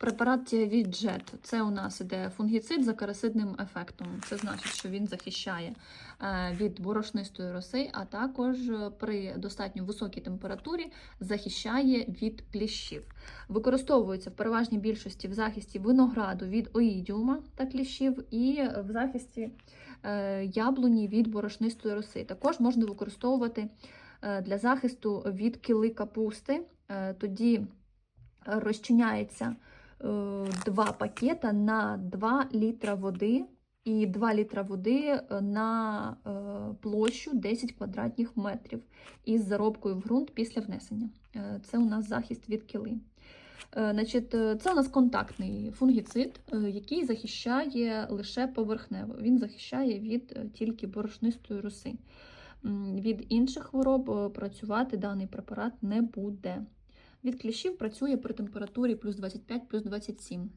Препарат від Jet. Це у нас іде фунгіцид за карасидним ефектом. Це значить, що він захищає е, від борошнистої роси, а також е, при достатньо високій температурі захищає від кліщів. Використовується в переважній більшості в захисті винограду від оїдіума та кліщів, і в захисті е, яблуні від борошнистої роси. Також можна використовувати для захисту від кили капусти. Тоді розчиняється два пакета на 2 літра води. І 2 літра води на е, площу 10 квадратних метрів із заробкою в ґрунт після внесення. Е, Це у нас захист від кили. Е, Значить, е, це у нас контактний фунгіцид, е, який захищає лише поверхнево. Він захищає від е, тільки борошнистої роси. Від інших хвороб е, працювати даний препарат не буде. Від кліщів працює при температурі плюс 25, плюс 27.